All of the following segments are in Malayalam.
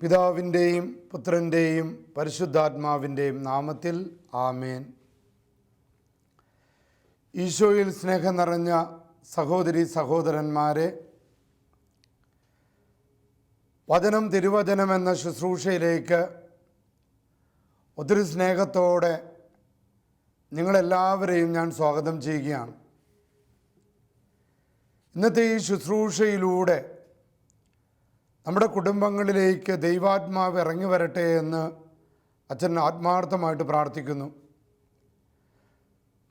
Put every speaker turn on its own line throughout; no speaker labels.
പിതാവിന്റെയും പുത്രന്റെയും പരിശുദ്ധാത്മാവിന്റെയും നാമത്തിൽ ആമേൻ. ഈശോയിൽ സ്നേഹം നിറഞ്ഞ സഹോദരി സഹോദരന്മാരെ വചനം തിരുവചനം എന്ന ശുശ്രൂഷയിലേക്ക് ഒത്തിരി സ്നേഹത്തോടെ നിങ്ങളെല്ലാവരെയും ഞാൻ സ്വാഗതം ചെയ്യുകയാണ്. ഇന്നത്തെ ഈ ശുശ്രൂഷയിലൂടെ നമ്മുടെ കുടുംബങ്ങളിലേക്ക് ദൈവാത്മാവ് ഇറങ്ങി വരട്ടെ എന്ന് അച്ഛൻ ആത്മാർത്ഥമായിട്ട് പ്രാർത്ഥിക്കുന്നു.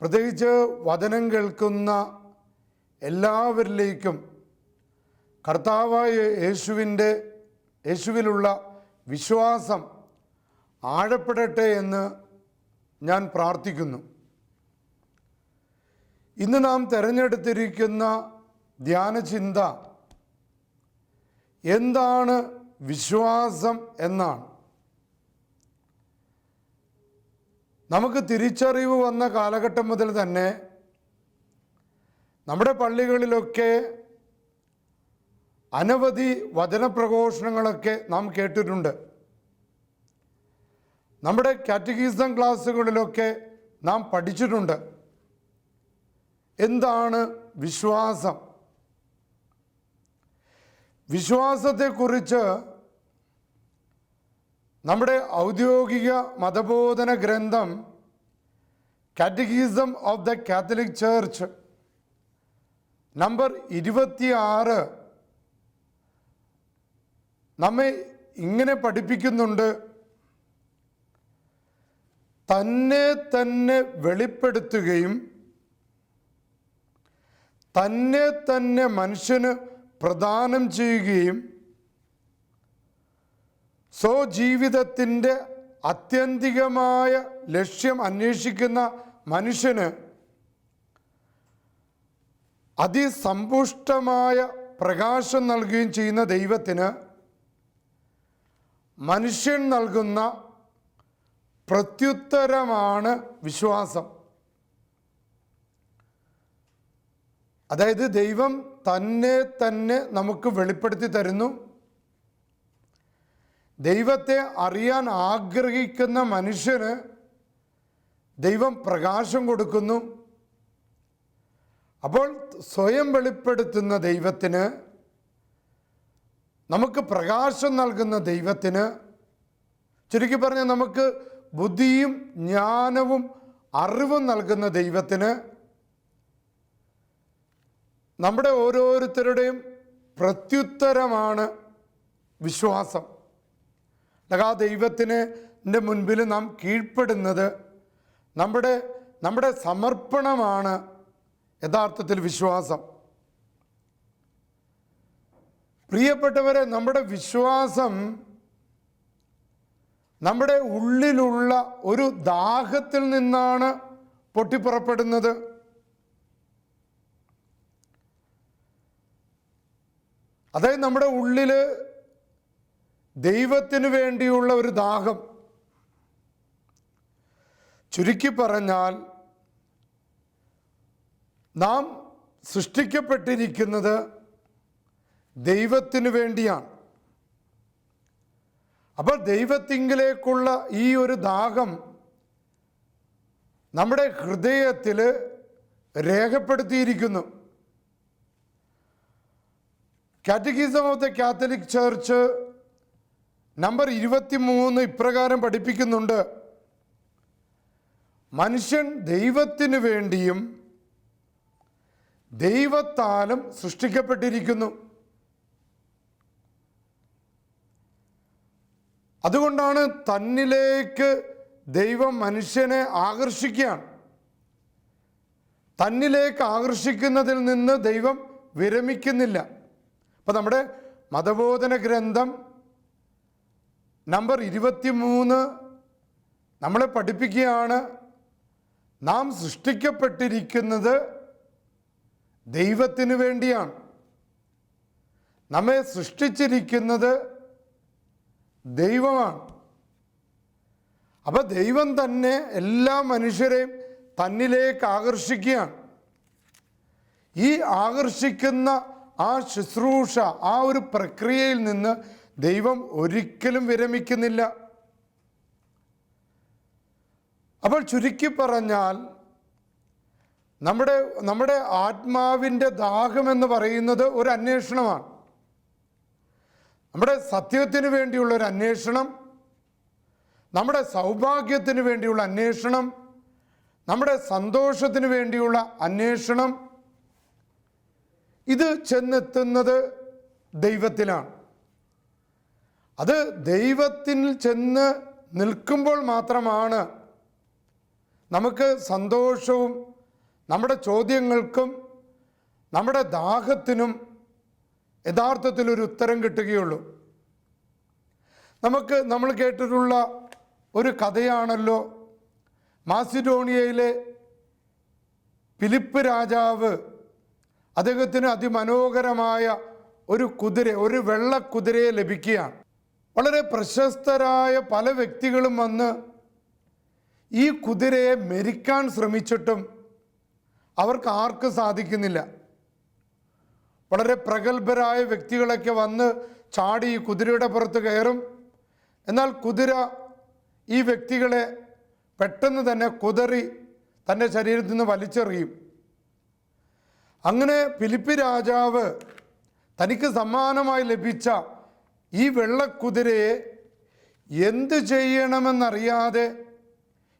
പ്രത്യേകിച്ച് വചനം കേൾക്കുന്ന എല്ലാവരിലേക്കും കർത്താവായ യേശുവിന്റെ യേശുവിലുള്ള വിശ്വാസം ആഴപ്പെടട്ടെ എന്ന് ഞാൻ പ്രാർത്ഥിക്കുന്നു. ഇന്ന് നാം തിരഞ്ഞെടുത്തിരിക്കുന്ന ധ്യാനചിന്ത എന്താണ് വിശ്വാസം എന്നാണ്. നമുക്ക് തിരിച്ചറിവ് വന്ന കാലഘട്ടം മുതൽ തന്നെ നമ്മുടെ പള്ളികളിലൊക്കെ അനവധി വചനപ്രഘോഷണങ്ങളൊക്കെ നാം കേട്ടിട്ടുണ്ട്. നമ്മുടെ കാറ്റഗീസം ക്ലാസ്സുകളിലൊക്കെ നാം പഠിച്ചിട്ടുണ്ട്. എന്താണ് വിശ്വാസം? വിശ്വാസത്തെക്കുറിച്ച് നമ്മുടെ ഔദ്യോഗിക മതബോധന ഗ്രന്ഥം catechism of the Catholic church number ഇരുപത്തിയാറ്. നമ്മെ ഇങ്ങനെ പഠിപ്പിക്കുന്നുണ്ട്. തന്നെ തന്നെ വെളിപ്പെടുത്തുകയും തന്നെ തന്നെ മനുഷ്യന് പ്രദാനം ചെയ്യുകയും സ്വജീവിതത്തിന്റെ അത്യന്തികമായ ലക്ഷ്യം അന്വേഷിക്കുന്ന മനുഷ്യന് അതിസമ്പുഷ്ടമായ പ്രകാശം നൽകുകയും ചെയ്യുന്ന ദൈവത്തിന് മനുഷ്യൻ നൽകുന്ന പ്രത്യുത്തരമാണ് വിശ്വാസം. അതായത് ദൈവം തന്നെ തന്നെ നമുക്ക് വെളിപ്പെടുത്തി തരുന്നു. ദൈവത്തെ അറിയാൻ ആഗ്രഹിക്കുന്ന മനുഷ്യന് ദൈവം പ്രകാശം കൊടുക്കുന്നു. അപ്പോൾ സ്വയം വെളിപ്പെടുത്തുന്ന ദൈവത്തിന് നമുക്ക് പ്രകാശം നൽകുന്ന ദൈവത്തിന് ചുരുക്കി പറഞ്ഞാൽ നമുക്ക് ബുദ്ധിയും ജ്ഞാനവും അറിവും നൽകുന്ന ദൈവത്തിന് നമ്മുടെ ഓരോരുത്തരുടെയും പ്രത്യുത്തരമാണ് വിശ്വാസം. ആ ദൈവത്തിന് മുൻപിൽ നാം കീഴ്പ്പെടുന്നത് നമ്മുടെ നമ്മുടെ സമർപ്പണമാണ് യഥാർത്ഥത്തിൽ വിശ്വാസം. പ്രിയപ്പെട്ടവരെ നമ്മുടെ വിശ്വാസം നമ്മുടെ ഉള്ളിലുള്ള ഒരു ദാഹത്തിൽ നിന്നാണ് പൊട്ടിപ്പുറപ്പെടുന്നത്. അതായത് നമ്മുടെ ഉള്ളിൽ ദൈവത്തിന് വേണ്ടിയുള്ള ഒരു ദാഹം. ചുരുക്കി പറഞ്ഞാൽ നാം സൃഷ്ടിക്കപ്പെട്ടിരിക്കുന്നത് ദൈവത്തിന് വേണ്ടിയാണ്. അപ്പോൾ ദൈവത്തിങ്കിലേക്കുള്ള ഈ ഒരു ദാഹം നമ്മുടെ ഹൃദയത്തിൽ രേഖപ്പെടുത്തിയിരിക്കുന്നു. Catechism of the Catholic church number ഇരുപത്തി മൂന്ന് ഇപ്രകാരം പഠിപ്പിക്കുന്നുണ്ട്. മനുഷ്യൻ ദൈവത്തിന് വേണ്ടിയും ദൈവത്താലും സൃഷ്ടിക്കപ്പെട്ടിരിക്കുന്നു. അതുകൊണ്ടാണ് തന്നിലേക്ക് ദൈവം മനുഷ്യനെ ആകർഷിക്കുകയാണ്. തന്നിലേക്ക് ആകർഷിക്കുന്നതിൽ നിന്ന് ദൈവം വിരമിക്കുന്നില്ല. അപ്പം നമ്മുടെ മതബോധന ഗ്രന്ഥം നമ്പർ ഇരുപത്തി മൂന്ന് നമ്മളെ പഠിപ്പിക്കുകയാണ്. നാം സൃഷ്ടിക്കപ്പെട്ടിരിക്കുന്നത് ദൈവത്തിന് വേണ്ടിയാണ്. നമ്മെ സൃഷ്ടിച്ചിരിക്കുന്നത് ദൈവമാണ്. അപ്പോൾ ദൈവം തന്നെ എല്ലാ മനുഷ്യരെയും തന്നിലേക്ക് ആകർഷിക്കുകയാണ്. ഈ ആകർഷിക്കുന്ന ആ ശുശ്രൂഷ ആ ഒരു പ്രക്രിയയിൽ നിന്ന് ദൈവം ഒരിക്കലും വിരമിക്കുന്നില്ല. അപ്പോൾ ചുരുക്കി പറഞ്ഞാൽ നമ്മുടെ നമ്മുടെ ആത്മാവിന്റെ എന്ന് പറയുന്നത് ഒരു അന്വേഷണമാണ്. നമ്മുടെ സത്യത്തിന് വേണ്ടിയുള്ള ഒരു അന്വേഷണം നമ്മുടെ സൗഭാഗ്യത്തിന് വേണ്ടിയുള്ള അന്വേഷണം നമ്മുടെ സന്തോഷത്തിന് വേണ്ടിയുള്ള അന്വേഷണം ഇത് ചെന്നെത്തുന്നത് ദൈവത്തിലാണ്. അത് ദൈവത്തിൽ ചെന്ന് നിൽക്കുമ്പോൾ മാത്രമാണ് നമുക്ക് സന്തോഷവും നമ്മുടെ ചോദ്യങ്ങൾക്കും നമ്മുടെ ദാഹത്തിനും യഥാർത്ഥത്തിൽ ഒരു ഉത്തരം കിട്ടുകയുള്ളൂ. നമുക്ക് നമ്മൾ കേട്ടിട്ടുള്ള ഒരു കഥയാണല്ലോ. മാസിഡോണിയയിലെ ഫിലിപ്പ് രാജാവ് അദ്ദേഹത്തിന് അതിമനോഹരമായ ഒരു കുതിര ഒരു വെള്ളക്കുതിരയെ ലഭിക്കുകയാണ്. വളരെ പ്രശസ്തരായ പല വ്യക്തികളും വന്ന് ഈ കുതിരയെ മെരിക്കാൻ ശ്രമിച്ചിട്ടും അവർക്ക് ആർക്കും സാധിക്കുന്നില്ല. വളരെ പ്രഗത്ഭരായ വ്യക്തികളൊക്കെ വന്ന് ചാടി ഈ കുതിരയുടെ പുറത്ത് കയറും. എന്നാൽ കുതിര ഈ വ്യക്തികളെ പെട്ടെന്ന് തന്നെ കുതറി തന്റെ ശരീരത്തിൽ നിന്ന് വലിച്ചെറിയും. അങ്ങനെ ഫിലിപ്പി രാജാവ് തനിക്ക് സമ്മാനമായി ലഭിച്ച ഈ വെള്ളക്കുതിരയെ എന്ത് ചെയ്യണമെന്നറിയാതെ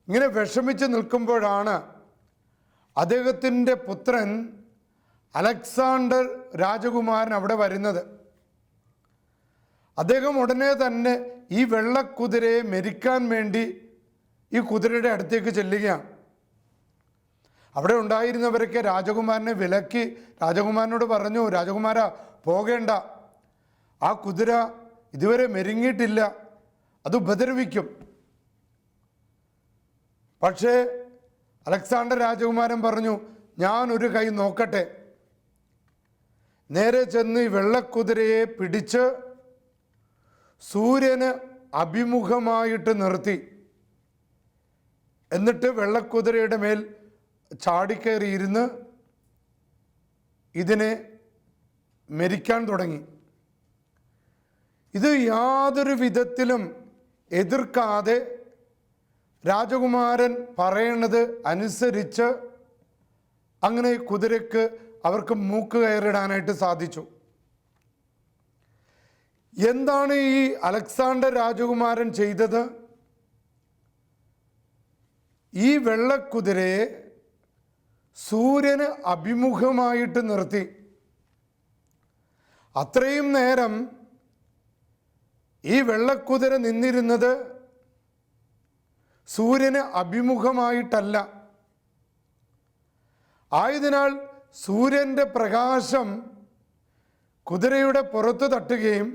ഇങ്ങനെ വിഷമിച്ച് നിൽക്കുമ്പോഴാണ് അദ്ദേഹത്തിന്റെ പുത്രൻ അലക്സാണ്ടർ രാജകുമാരൻ അവിടെ വരുന്നത്. അദ്ദേഹം ഉടനെ തന്നെ ഈ വെള്ളക്കുതിരയെ മെരിക്കാൻ വേണ്ടി ഈ കുതിരയുടെ അടുത്തേക്ക് ചെല്ലുകയാണ്. അവിടെ ഉണ്ടായിരുന്നവരൊക്കെ രാജകുമാരനെ വിലക്കി രാജകുമാരനോട് പറഞ്ഞു രാജകുമാര പോകേണ്ട. ആ കുതിര ഇതുവരെ മെരുങ്ങിയിട്ടില്ല. അത് ഉപദ്രവിക്കും. പക്ഷേ അലക്സാണ്ടർ രാജകുമാരൻ പറഞ്ഞു ഞാൻ ഒരു കൈ നോക്കട്ടെ. നേരെ ചെന്ന് ഈ വെള്ളക്കുതിരയെ പിടിച്ച് സൂര്യന് അഭിമുഖമായിട്ട് നിർത്തി. എന്നിട്ട് വെള്ളക്കുതിരയുടെ മേൽ ചാടിക്കയറിയിരുന്ന് ഇതിനെ മെരിക്കാൻ തുടങ്ങി. ഇത് യാതൊരു വിധത്തിലും എതിർക്കാതെ രാജകുമാരൻ പറയണത് അനുസരിച്ച് അങ്ങനെ കുതിരയ്ക്ക് അവർക്ക് മൂക്ക് കയറിടാനായിട്ട് സാധിച്ചു. എന്താണ് ഈ അലക്സാണ്ടർ രാജകുമാരൻ ചെയ്തത്? ഈ വെള്ളക്കുതിരയെ സൂര്യന് അഭിമുഖമായിട്ട് നിർത്തി. അത്രയും നേരം ഈ വെള്ളക്കുതിര നിന്നിരുന്നത് സൂര്യന് അഭിമുഖമായിട്ടല്ല. ആയതിനാൽ സൂര്യന്റെ പ്രകാശം കുതിരയുടെ പുറത്ത് തട്ടുകയും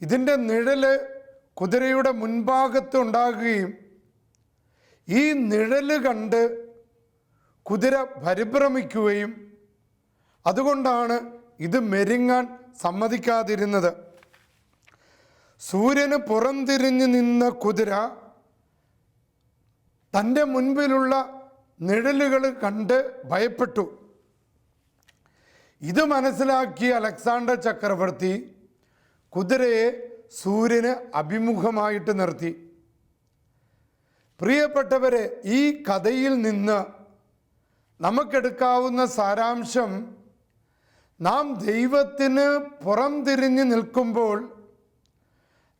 ഇതിന്റെ നിഴൽ കുതിരയുടെ മുൻഭാഗത്ത് ഉണ്ടാകുകയും ഈ നിഴൽ കണ്ട് കുതിര പരിഭ്രമിക്കുകയും അതുകൊണ്ടാണ് ഇത് മെരുങ്ങാൻ സമ്മതിക്കാതിരുന്നത്. സൂര്യന് പുറംതിരിഞ്ഞു നിന്ന കുതിര തന്റെ മുൻപിലുള്ള നിഴലുകൾ കണ്ട് ഭയപ്പെട്ടു. ഇത് മനസ്സിലാക്കി അലക്സാണ്ടർ ചക്രവർത്തി കുതിരയെ സൂര്യന് അഭിമുഖമായിട്ട് നിർത്തി. പ്രിയപ്പെട്ടവരെ ഈ കഥയിൽ നിന്ന് നമുക്കെടുക്കാവുന്ന സാരാംശം നാം ദൈവത്തിന് പുറം തിരിഞ്ഞ് നിൽക്കുമ്പോൾ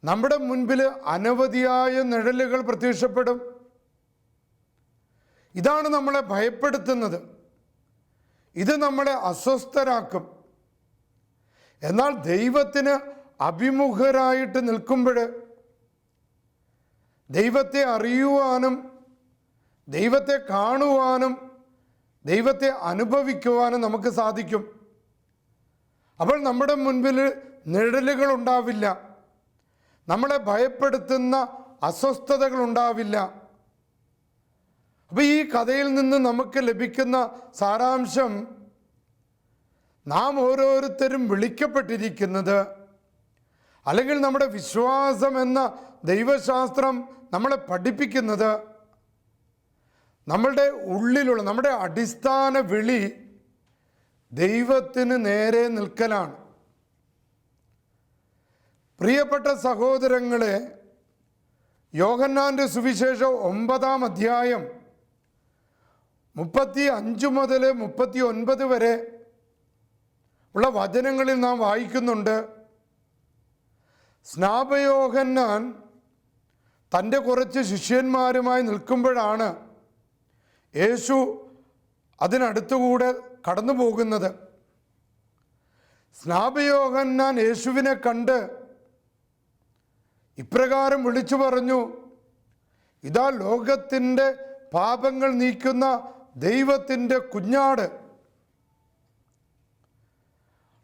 നമ്മുടെ മുൻപിൽ അനവധിയായ നിഴലുകൾ പ്രത്യക്ഷപ്പെടും. ഇതാണ് നമ്മളെ ഭയപ്പെടുത്തുന്നത്. ഇത് നമ്മളെ അസ്വസ്ഥരാക്കും. എന്നാൽ ദൈവത്തിന് അഭിമുഖരായിട്ട് നിൽക്കുമ്പോൾ ദൈവത്തെ അറിയുവാനും ദൈവത്തെ കാണുവാനും ദൈവത്തെ അനുഭവിക്കുവാനും നമുക്ക് സാധിക്കും. അപ്പോൾ നമ്മുടെ മുൻപിൽ നിഴലുകൾ ഉണ്ടാവില്ല നമ്മളെ ഭയപ്പെടുത്തുന്ന അസ്വസ്ഥതകൾ ഉണ്ടാവില്ല അപ്പോൾ ഈ കഥയിൽ നിന്ന് നമുക്ക് ലഭിക്കുന്ന സാരാംശം നാം ഓരോരുത്തരും വിളിക്കപ്പെട്ടിരിക്കുന്നത് അല്ലെങ്കിൽ നമ്മുടെ വിശ്വാസം എന്ന ദൈവശാസ്ത്രം നമ്മളെ പഠിപ്പിക്കുന്നത് നമ്മളുടെ ഉള്ളിലുള്ള നമ്മുടെ അടിസ്ഥാന വിളി ദൈവത്തിന് നേരെ നിൽക്കലാണ്. പ്രിയപ്പെട്ട സഹോദരങ്ങളെ യോഹന്നാന്റെ സുവിശേഷം ഒമ്പതാം അധ്യായം മുപ്പത്തി അഞ്ച് മുതൽ മുപ്പത്തി ഒൻപത് വരെ ഉള്ള വചനങ്ങളിൽ നാം വായിക്കുന്നുണ്ട്. സ്നാപയോഹന്നാൻ തന്റെ കുറച്ച് ശിഷ്യന്മാരുമായി നിൽക്കുമ്പോഴാണ് യേശു അതിനടുത്തുകൂടെ കടന്നു പോകുന്നത് സ്നാപയോഹന്നാൻ യേശുവിനെ കണ്ട് ഇപ്രകാരം വിളിച്ചു പറഞ്ഞു ഇതാ ലോകത്തിന്റെ പാപങ്ങൾ നീക്കുന്ന ദൈവത്തിന്റെ കുഞ്ഞാട്.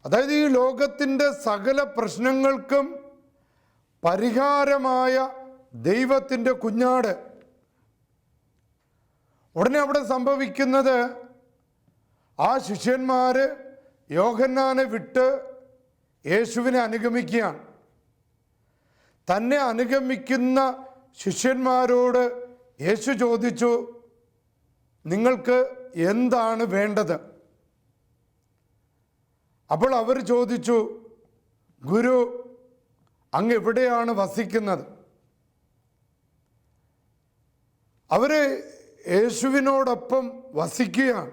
അതായത് ഈ ലോകത്തിന്റെ സകല പ്രശ്നങ്ങൾക്കും പരിഹാരമായ ദൈവത്തിന്റെ കുഞ്ഞാട്. ഉടനെ അവിടെ സംഭവിക്കുന്നത് ആ ശിഷ്യന്മാർ യോഹന്നാനെ വിട്ട് യേശുവിനെ അനുഗമിക്കുകയാണ്. തന്നെ അനുഗമിക്കുന്ന ശിഷ്യന്മാരോട് യേശു ചോദിച്ചു നിങ്ങൾക്ക് എന്താണ് വേണ്ടത്? അപ്പോൾ അവർ ചോദിച്ചു ഗുരു അങ്ങ് എവിടെയാണ് വസിക്കുന്നത്? അവർ യേശുവിനോടൊപ്പം വസിക്കുകയാണ്.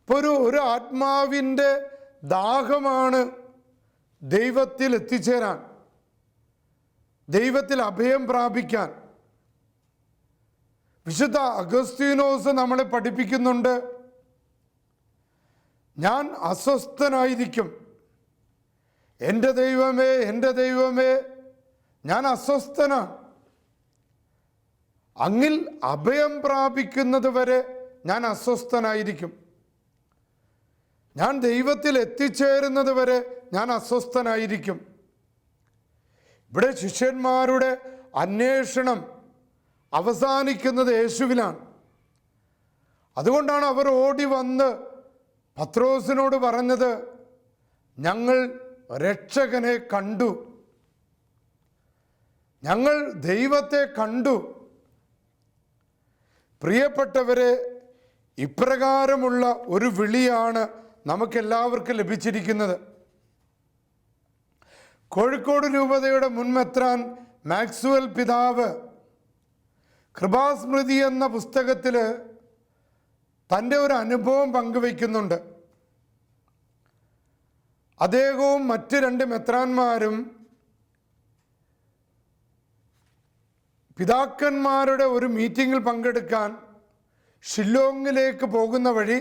ഇപ്പോൾ ഒരു ഒരു ആത്മാവിന്റെ ദാഹമാണ് ദൈവത്തിൽ എത്തിച്ചേരാൻ ദൈവത്തിൽ അഭയം പ്രാപിക്കാൻ. വിശുദ്ധ അഗസ്തീനോസ് നമ്മളെ പഠിപ്പിക്കുന്നുണ്ട് ഞാൻ അസ്വസ്ഥനായിരിക്കും. എന്റെ ദൈവമേ എന്റെ ദൈവമേ ഞാൻ അസ്വസ്ഥനാണ്. അങ്ങിൽ അഭയം പ്രാപിക്കുന്നത് വരെ ഞാൻ അസ്വസ്ഥനായിരിക്കും. ഞാൻ ദൈവത്തിൽ എത്തിച്ചേരുന്നത് വരെ ഞാൻ അസ്വസ്ഥനായിരിക്കും. ഇവിടെ ശിഷ്യന്മാരുടെ അന്വേഷണം അവസാനിക്കുന്നത് യേശുവിനാണ് അതുകൊണ്ടാണ് അവർ ഓടി വന്ന് പത്രോസിനോട് പറഞ്ഞത് ഞങ്ങൾ രക്ഷകനെ കണ്ടു. ഞങ്ങൾ ദൈവത്തെ കണ്ടു. പ്രിയപ്പെട്ടവരെ ഇപ്രകാരമുള്ള ഒരു വിളിയാണ് നമുക്കെല്ലാവർക്കും ലഭിച്ചിരിക്കുന്നത്. കോഴിക്കോട് രൂപതയുടെ മുൻമെത്രാൻ മാക്സുവൽ പിതാവ് കൃപാസ്മൃതി എന്ന പുസ്തകത്തിൽ തന്റെ ഒരു അനുഭവം പങ്കുവയ്ക്കുന്നുണ്ട്. അദ്ദേഹവും മറ്റ് രണ്ട് മെത്രാന്മാരും പിതാക്കന്മാരുടെ ഒരു മീറ്റിങ്ങിൽ പങ്കെടുക്കാൻ ഷില്ലോങ്ങിലേക്ക് പോകുന്ന വഴി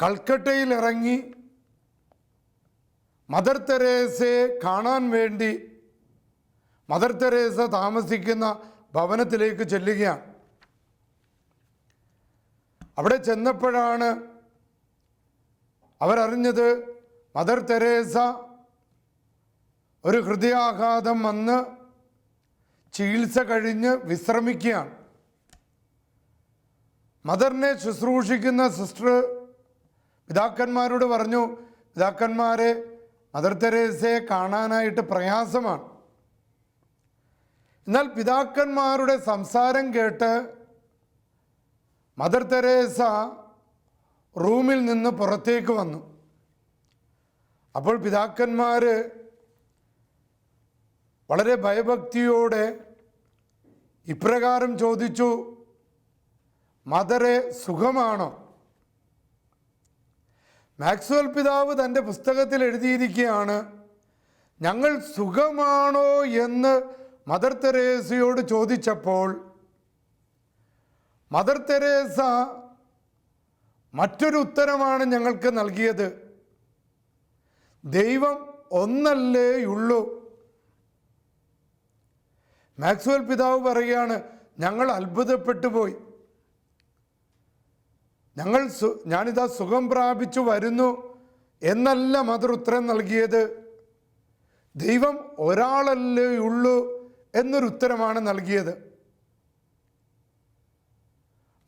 കൽക്കട്ടയിൽ ഇറങ്ങി മദർ തെരേസയെ കാണാൻ വേണ്ടി മദർ തെരേസ താമസിക്കുന്ന ഭവനത്തിലേക്ക് ചെല്ലുകയാണ്. അവിടെ ചെന്നപ്പോഴാണ് അവരറിഞ്ഞത് മദർ തെരേസ ഒരു ഹൃദയാഘാതം വന്ന് ചികിത്സ കഴിഞ്ഞ് വിശ്രമിക്കുകയാണ്. മദറിനെ ശുശ്രൂഷിക്കുന്ന സിസ്റ്റർ പിതാക്കന്മാരോട് പറഞ്ഞു പിതാക്കന്മാരെ മദർ തെരേസയെ കാണാനായിട്ട് പ്രയാസമാണ്. എന്നാൽ പിതാക്കന്മാരുടെ സംസാരം കേട്ട് മദർ തെരേസ റൂമിൽ നിന്ന് പുറത്തേക്ക് വന്നു. അപ്പോൾ പിതാക്കന്മാർ വളരെ ഭയഭക്തിയോടെ ഇപ്രകാരം ചോദിച്ചു മദറെ സുഖമാണോ? മാക്സ്വൽ പിതാവ് തന്റെ പുസ്തകത്തിൽ എഴുതിയിരിക്കുകയാണ് ഞങ്ങൾ സുഖമാണോ എന്ന് മദർ തെരേസയോട് ചോദിച്ചപ്പോൾ മദർ തെരേസ മറ്റൊരു ഉത്തരമാണ് ഞങ്ങൾക്ക് നൽകിയത്. ദൈവം ഒന്നല്ലേയുള്ളൂ. മാക്സ്വൽ പിതാവ് പറയുകയാണ് ഞങ്ങൾ അത്ഭുതപ്പെട്ടു പോയി. ഞങ്ങൾ ഞാനിതാ സുഖം പ്രാപിച്ചു വരുന്നു എന്നല്ല മദർ ഉത്തരം നൽകിയത്. ദൈവം ഒരാളല്ലേ ഉള്ളൂ എന്നൊരു ഉത്തരമാണ് നൽകിയത്.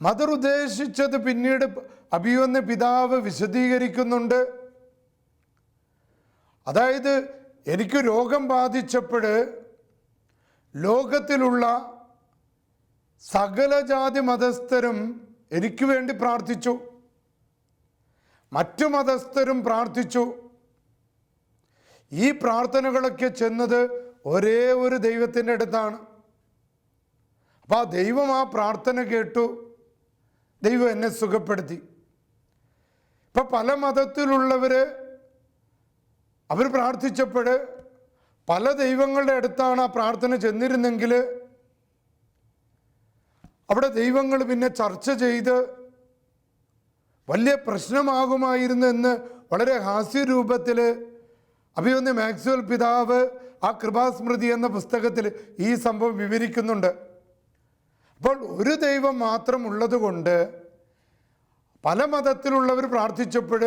മദർ ഉദ്ദേശിച്ചത് പിന്നീട് അഭിയുന്ന പിതാവ് വിശദീകരിക്കുന്നുണ്ട്. അതായത് എനിക്ക് രോഗം ബാധിച്ചപ്പോൾ ലോകത്തിലുള്ള സകല ജാതി മതസ്ഥരും എനിക്ക് വേണ്ടി പ്രാർത്ഥിച്ചു. മറ്റു മതസ്ഥരും പ്രാർത്ഥിച്ചു. ഈ പ്രാർത്ഥനകളൊക്കെ ചെന്നത് ഒരേ ഒരു ദൈവത്തിന്റെ അടുത്താണ്. അപ്പോൾ ആ ദൈവം ആ പ്രാർത്ഥന കേട്ടു. ദൈവം എന്നെ സുഖപ്പെടുത്തി. ഇപ്പം പല മതത്തിലുള്ളവർ അവർ പ്രാർത്ഥിച്ചപ്പോൾ പല ദൈവങ്ങളുടെ അടുത്താണ് ആ പ്രാർത്ഥന ചെന്നിരുന്നെങ്കിൽ അവിടെ ദൈവങ്ങൾ പിന്നെ ചർച്ച ചെയ്ത് വലിയ പ്രശ്നമാകുമായിരുന്നു എന്ന് വളരെ ഹാസ്യരൂപത്തിൽ അഭിയൊന്ന് മാക്സ്വൽ പിതാവ് ആ കൃപാസ്മൃതി എന്ന പുസ്തകത്തിൽ ഈ സംഭവം വിവരിക്കുന്നുണ്ട്. അപ്പോൾ ഒരു ദൈവം മാത്രം ഉള്ളതുകൊണ്ട് പല മതത്തിലുള്ളവർ പ്രാർത്ഥിച്ചപ്പോൾ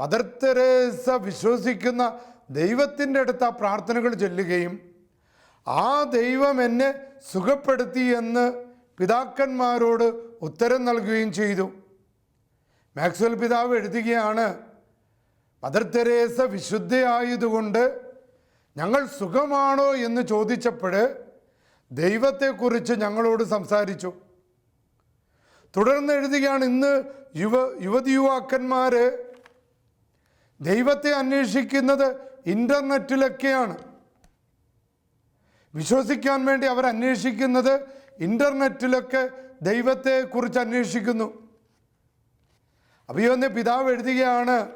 മദർ തെരേസ വിശ്വസിക്കുന്ന ദൈവത്തിന്റെ അടുത്ത് ആ പ്രാർത്ഥനകൾ ചൊല്ലുകയും ആ ദൈവം എന്നെ സുഖപ്പെടുത്തി എന്ന് പിതാക്കന്മാരോട് ഉത്തരം നൽകുകയും ചെയ്തു. മാക്സ്വൽ പിതാവ് എഴുതുകയാണ് മദർ തെരേസ വിശുദ്ധയായതുകൊണ്ട് ഞങ്ങൾ സുഖമാണോ എന്ന് ചോദിച്ചപ്പോൾ ദൈവത്തെക്കുറിച്ച് ഞങ്ങളോട് സംസാരിച്ചു. തുടർന്ന് എഴുതുകയാണ് ഇന്ന് യുവ യുവതി യുവാക്കന്മാർ ദൈവത്തെ അന്വേഷിക്കുന്നത് ഇന്റർനെറ്റിലൊക്കെയാണ് വിശ്വസിക്കാൻ വേണ്ടി അവർ അന്വേഷിക്കുന്നത് ഇന്റർനെറ്റിലൊക്കെ ദൈവത്തെക്കുറിച്ച് അന്വേഷിക്കുന്നു. അഭിയൊന്ന് പിതാവ് എഴുതുകയാണ്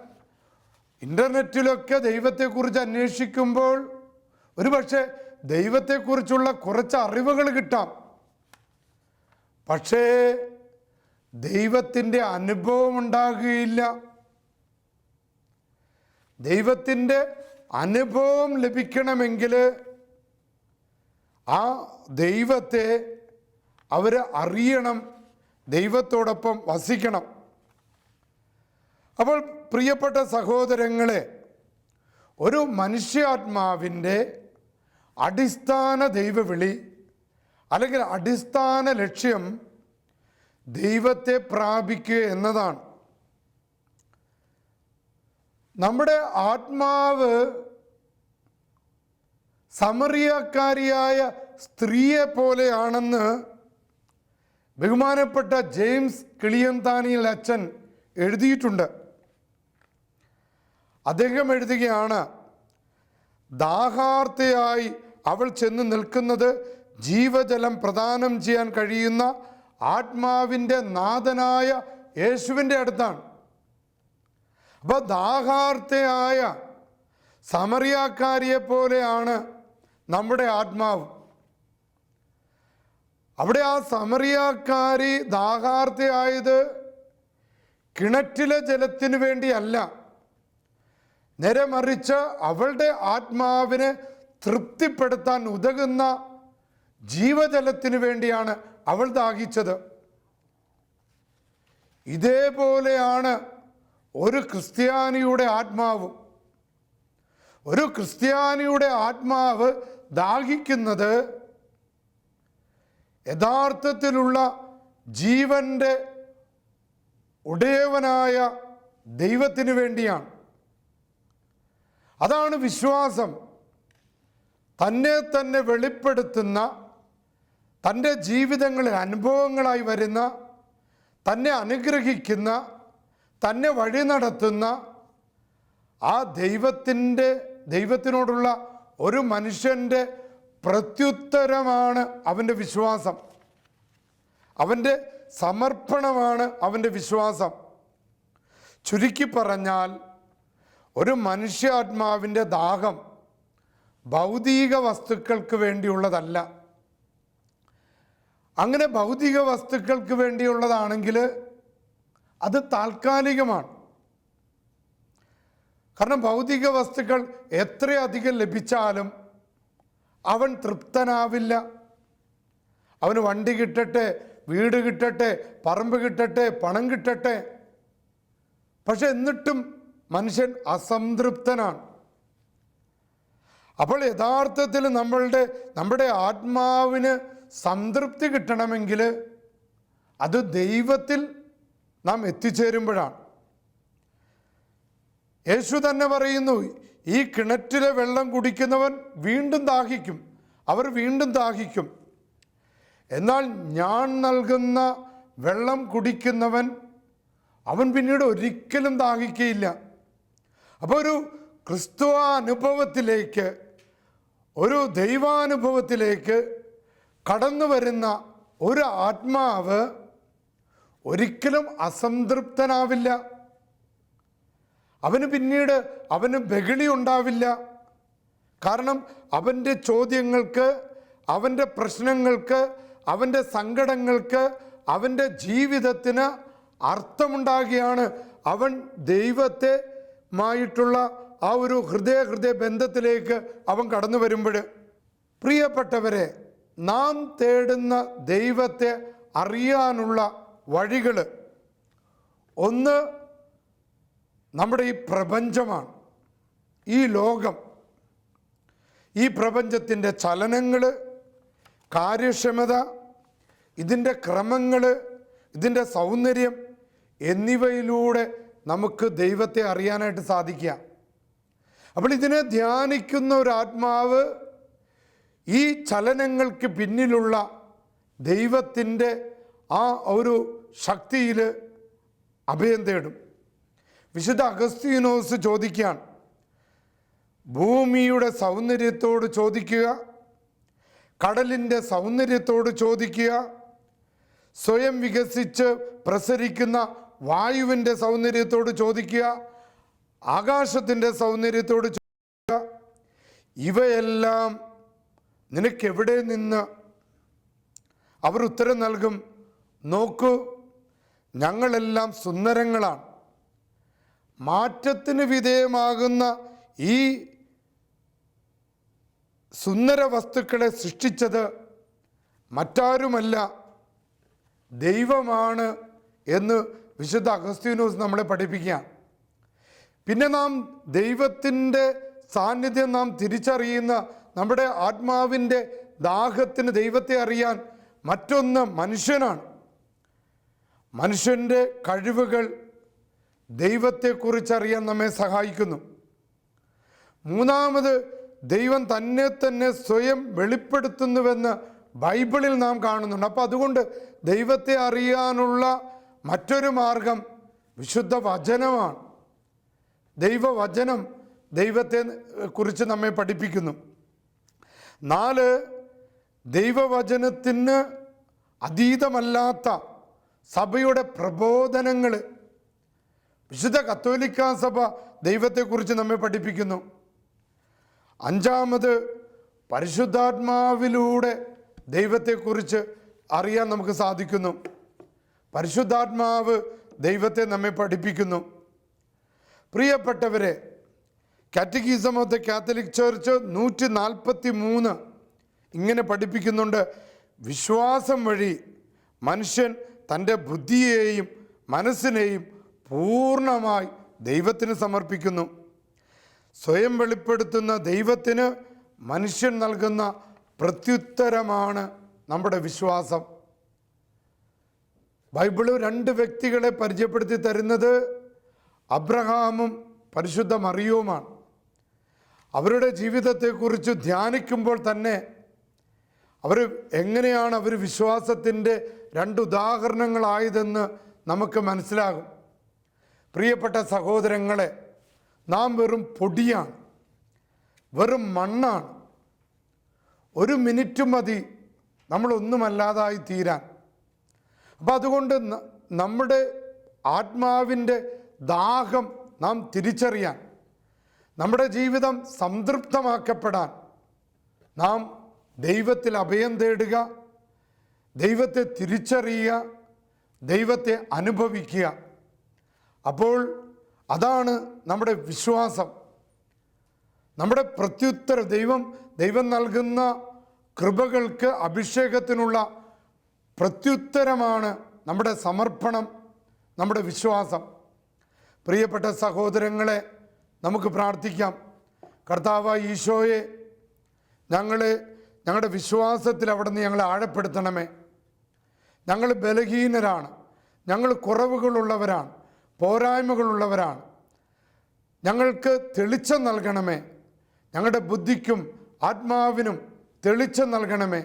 ഇന്റർനെറ്റിലൊക്കെ ദൈവത്തെക്കുറിച്ച് അന്വേഷിക്കുമ്പോൾ ഒരുപക്ഷെ ദൈവത്തെക്കുറിച്ചുള്ള കുറച്ച് അറിവുകൾ കിട്ടാം. പക്ഷേ ദൈവത്തിന്റെ അനുഭവം ഉണ്ടാകുകയില്ല. ദൈവത്തിന്റെ അനുഭവം ലഭിക്കണമെങ്കിൽ ആ ദൈവത്തെ അവർ അറിയണം ദൈവത്തോടൊപ്പം വസിക്കണം. അപ്പോൾ പ്രിയപ്പെട്ട സഹോദരങ്ങളെ ഒരു മനുഷ്യാത്മാവിന്റെ അടിസ്ഥാന ദൈവവിളി അല്ലെങ്കിൽ അടിസ്ഥാന ലക്ഷ്യം ദൈവത്തെ പ്രാപിക്കുക എന്നതാണ്. നമ്മുടെ ആത്മാവ് സമറിയക്കാരിയായ സ്ത്രീയെ പോലെയാണെന്ന് ബഹുമാനപ്പെട്ട ജെയിംസ് കിളിയന്താനിയിൽ അച്ഛൻ എഴുതിയിട്ടുണ്ട്. അദ്ദേഹം എഴുതുകയാണ് ദാഹാർത്തയായി അവൾ ചെന്ന് നിൽക്കുന്നത് ജീവജലം പ്രദാനം ചെയ്യാൻ കഴിയുന്ന ആത്മാവിന്റെ നാഥനായ യേശുവിന്റെ അടുത്താണ്. അപ്പോൾ ദാഹാർത്ഥയായ സമറിയാക്കാരിയെ പോലെയാണ് നമ്മുടെ ആത്മാവ്. അവിടെ ആ സമറിയാക്കാരി ദാഹാർത്ഥയായത് കിണറ്റിലെ ജലത്തിനു വേണ്ടിയല്ല. നേരെ മറിച്ച് അവളുടെ ആത്മാവിനെ തൃപ്തിപ്പെടുത്താൻ ഉതകുന്ന ജീവജലത്തിനു വേണ്ടിയാണ് അവൾ ദാഹിച്ചത്. ഇതേപോലെയാണ് ഒരു ക്രിസ്ത്യാനിയുടെ ആത്മാവ് ഒരു ക്രിസ്ത്യാനിയുടെ ആത്മാവ് ദാഹിക്കുന്നത് യഥാർത്ഥത്തിലുള്ള ജീവന്റെ ഉടയവനായ ദൈവത്തിന് വേണ്ടിയാണ്. അതാണ് വിശ്വാസം. തന്നെ തന്നെ വെളിപ്പെടുത്തുന്ന തന്റെ ജീവിതങ്ങളിൽ അനുഭവങ്ങളായി വരുന്ന തന്നെ അനുഗ്രഹിക്കുന്ന തന്നെ വഴി നടത്തുന്ന ആ ദൈവത്തിന്റെ ദൈവത്തിനോടുള്ള ഒരു മനുഷ്യന്റെ പ്രത്യുത്തരമാണ് അവന്റെ വിശ്വാസം. അവന്റെ സമർപ്പണമാണ് അവന്റെ വിശ്വാസം. ചുരുക്കി പറഞ്ഞാൽ ഒരു മനുഷ്യാത്മാവിന്റെ ദാഹം ഭൗതിക വസ്തുക്കൾക്ക് വേണ്ടിയുള്ളതല്ല. അങ്ങനെ ഭൗതിക വസ്തുക്കൾക്ക് വേണ്ടിയുള്ളതാണെങ്കിൽ അത് താൽക്കാലികമാണ്. കാരണം ഭൗതിക വസ്തുക്കൾ എത്രയധികം ലഭിച്ചാലും അവൻ തൃപ്തനാവില്ല. അവന് വണ്ടി കിട്ടട്ടെ വീട് കിട്ടട്ടെ പറമ്പ് കിട്ടട്ടെ പണം കിട്ടട്ടെ. പക്ഷെ എന്നിട്ടും മനുഷ്യൻ അസംതൃപ്തനാണ്. അപ്പോൾ യഥാർത്ഥത്തിൽ നമ്മളുടെ നമ്മുടെ ആത്മാവിന് സംതൃപ്തി കിട്ടണമെങ്കിൽ അത് ദൈവത്തിൽ നാം എത്തിച്ചേരുമ്പോഴാണ്. യേശു തന്നെ പറയുന്നു ഈ കിണറ്റിലെ വെള്ളം കുടിക്കുന്നവൻ വീണ്ടും ദാഹിക്കും. അവർ വീണ്ടും ദാഹിക്കും. എന്നാൽ ഞാൻ നൽകുന്ന വെള്ളം കുടിക്കുന്നവൻ അവൻ പിന്നീട് ഒരിക്കലും ദാഹിക്കയില്ല. അപ്പോൾ ഒരു ക്രിസ്തുവാനുഭവത്തിലേക്ക് ഒരു ദൈവാനുഭവത്തിലേക്ക് കടന്നു വരുന്ന ഒരു ആത്മാവ് ഒരിക്കലും അസംതൃപ്തനാവില്ല. അവന് പിന്നീട് അവന് ബഹളി ഉണ്ടാവില്ല. കാരണം അവന്റെ ചോദ്യങ്ങൾക്ക് അവന്റെ പ്രശ്നങ്ങൾക്ക് അവന്റെ സങ്കടങ്ങൾക്ക് അവന്റെ ജീവിതത്തിന് അർത്ഥമുണ്ടാകുകയാണ് അവൻ ദൈവത്തെ മായിട്ടുള്ള ആ ഒരു ഹൃദയ ഹൃദയ ബന്ധത്തിലേക്ക് അവൻ കടന്നു വരുമ്പോൾ. പ്രിയപ്പെട്ടവരെ നാം തേടുന്ന ദൈവത്തെ അറിയാനുള്ള വഴികൾ ഒന്ന് നമ്മുടെ ഈ പ്രപഞ്ചമാണ്. ഈ ലോകം. ഈ പ്രപഞ്ചത്തിന്റെ ചലനങ്ങൾ കാര്യക്ഷമത ഇതിന്റെ ക്രമങ്ങൾ ഇതിന്റെ സൗന്ദര്യം എന്നിവയിലൂടെ നമുക്ക് ദൈവത്തെ അറിയാനായിട്ട് സാധിക്കുക. അപ്പോൾ ഇതിനെ ധ്യാനിക്കുന്ന ഒരു ആത്മാവ് ഈ ചലനങ്ങൾക്ക് പിന്നിലുള്ള ദൈവത്തിന്റെ ആ ഒരു ശക്തിയിൽ അഭയം തേടും. വിശുദ്ധ അഗസ്തീനോസ് ചോദിക്കുകയാണ് ഭൂമിയുടെ സൗന്ദര്യത്തോട് ചോദിക്കുക കടലിന്റെ സൗന്ദര്യത്തോട് ചോദിക്കുക സ്വയം വികസിച്ച് പ്രസരിക്കുന്ന വായുവിന്റെ സൗന്ദര്യത്തോട് ചോദിക്കുക ആകാശത്തിന്റെ സൗന്ദര്യത്തോട് ചോദിക്കുക. ഇവയെല്ലാം നിനക്കെവിടെ നിന്ന്? അവർ ഉത്തരം നൽകും നോക്കൂ. ഞങ്ങളെല്ലാം സുന്ദരങ്ങളാണ്. മാറ്റത്തിന് വിധേയമാകുന്ന ഈ സുന്ദര വസ്തുക്കളെ സൃഷ്ടിച്ചത് മറ്റാരുമല്ല ദൈവമാണ് എന്ന് വിശുദ്ധ അഗസ്തീനോസ് നമ്മളെ പഠിപ്പിക്കുക. പിന്നെ നാം ദൈവത്തിന്റെ സാന്നിധ്യം നാം തിരിച്ചറിയുന്ന നമ്മുടെ ആത്മാവിന്റെ ദാഹത്തിന് ദൈവത്തെ അറിയാൻ മറ്റൊന്ന് മനുഷ്യനാണ്. മനുഷ്യന്റെ കഴിവുകൾ ദൈവത്തെക്കുറിച്ചറിയാൻ നമ്മെ സഹായിക്കുന്നു. മൂന്നാമത് ദൈവം തന്നെ തന്നെ സ്വയം വെളിപ്പെടുത്തുന്നുവെന്ന് ബൈബിളിൽ നാം കാണുന്നുണ്ട്. അപ്പോൾ അതുകൊണ്ട് ദൈവത്തെ അറിയാനുള്ള മറ്റൊരു മാർഗം വിശുദ്ധ വചനമാണ്. ദൈവവചനം ദൈവത്തെ കുറിച്ച് നമ്മെ പഠിപ്പിക്കുന്നു. നാല് ദൈവവചനത്തിന് അതീതമല്ലാത്ത സഭയുടെ പ്രബോധനങ്ങൾ വിശുദ്ധ കത്തോലിക്ക സഭ ദൈവത്തെക്കുറിച്ച് നമ്മെ പഠിപ്പിക്കുന്നു. അഞ്ചാമത് പരിശുദ്ധാത്മാവിലൂടെ ദൈവത്തെക്കുറിച്ച് അറിയാൻ നമുക്ക് സാധിക്കുന്നു. പരിശുദ്ധാത്മാവ് ദൈവത്തെ നമ്മെ പഠിപ്പിക്കുന്നു. പ്രിയപ്പെട്ടവരെ catechism of the Catholic church നൂറ്റി നാൽപ്പത്തി മൂന്ന് ഇങ്ങനെ പഠിപ്പിക്കുന്നുണ്ട്. വിശ്വാസം വഴി മനുഷ്യൻ തന്റെ ബുദ്ധിയെയും മനസ്സിനെയും പൂർണമായി ദൈവത്തിന് സമർപ്പിക്കുന്നു. സ്വയം വെളിപ്പെടുത്തുന്ന ദൈവത്തിന് മനുഷ്യൻ നൽകുന്ന പ്രത്യുത്തരമാണ് നമ്മുടെ വിശ്വാസം. ബൈബിൾ രണ്ട് വ്യക്തികളെ പരിചയപ്പെടുത്തി തരുന്നത് അബ്രഹാമും പരിശുദ്ധ മറിയവുമാണ്. അവരുടെ ജീവിതത്തെക്കുറിച്ച് ധ്യാനിക്കുമ്പോൾ തന്നെ അവർ എങ്ങനെയാണ് അവർ വിശ്വാസത്തിന്റെ രണ്ട് ഉദാഹരണങ്ങളായതെന്ന് നമുക്ക് മനസ്സിലാകും. പ്രിയപ്പെട്ട സഹോദരങ്ങളെ നാം വെറും പൊടിയാണ് വെറും മണ്ണാണ്. ഒരു മിനിറ്റ് മതി നമ്മളൊന്നുമല്ലാതായി തീരാൻ. അപ്പം അതുകൊണ്ട് നമ്മുടെ ആത്മാവിന്റെ ദാഹം നാം തിരിച്ചറിയാൻ നമ്മുടെ ജീവിതം സംതൃപ്തമാക്കപ്പെടാൻ നാം ദൈവത്തിൽ അഭയം തേടുക ദൈവത്തെ തിരിച്ചറിയുക ദൈവത്തെ അനുഭവിക്കുക. അപ്പോൾ അതാണ് നമ്മുടെ വിശ്വാസം. നമ്മുടെ പ്രത്യുത്തര ദൈവം ദൈവം നൽകുന്ന കൃപകൾക്ക് അഭിഷേകത്തിനുള്ള പ്രത്യുത്തരമാണ് നമ്മുടെ സമർപ്പണം നമ്മുടെ വിശ്വാസം. പ്രിയപ്പെട്ട സഹോദരങ്ങളെ നമുക്ക് പ്രാർത്ഥിക്കാം. കർത്താവ് ഈശോയെ ഞങ്ങളെ ഞങ്ങളുടെ വിശ്വാസത്തിൽ അവിടെ നിന്ന് ഞങ്ങളെ ആഴപ്പെടുത്തണമേ. ഞങ്ങൾ ബലഹീനരാണ്. ഞങ്ങൾ കുറവുകളുള്ളവരാണ്. പോരായ്മകളുള്ളവരാണ്. ഞങ്ങൾക്ക് തെളിച്ചം നൽകണമേ. ഞങ്ങളുടെ ബുദ്ധിക്കും ആത്മാവിനും തെളിച്ചം നൽകണമേ.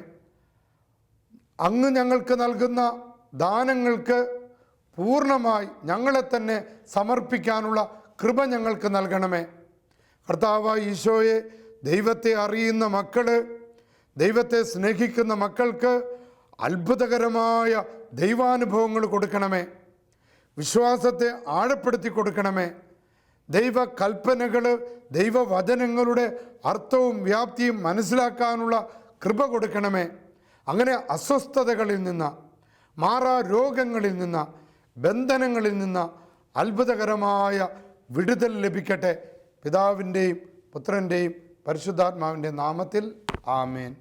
അങ്ങ് ഞങ്ങൾക്ക് നൽകുന്ന ദാനങ്ങൾക്ക് പൂർണമായി ഞങ്ങളെ തന്നെ സമർപ്പിക്കാനുള്ള കൃപ ഞങ്ങൾക്ക് നൽകണമേ. കർത്താവ് ഈശോയെ ദൈവത്തെ അറിയുന്ന മക്കൾ ദൈവത്തെ സ്നേഹിക്കുന്ന മക്കൾക്ക് അത്ഭുതകരമായ ദൈവാനുഭവങ്ങൾ കൊടുക്കണമേ. വിശ്വാസത്തെ ആഴപ്പെടുത്തി കൊടുക്കണമേ. ദൈവ കൽപ്പനകൾ ദൈവവചനങ്ങളുടെ അർത്ഥവും വ്യാപ്തിയും മനസ്സിലാക്കാനുള്ള കൃപ കൊടുക്കണമേ. അങ്ങനെ അസ്വസ്ഥതകളിൽ നിന്ന് മാറാ രോഗങ്ങളിൽ നിന്ന് ബന്ധനങ്ങളിൽ നിന്ന് അത്ഭുതകരമായ വിടുതൽ ലഭിക്കട്ടെ. പിതാവിന്റെയും പുത്രന്റെയും പരിശുദ്ധാത്മാവിന്റെ നാമത്തിൽ ആമേൻ.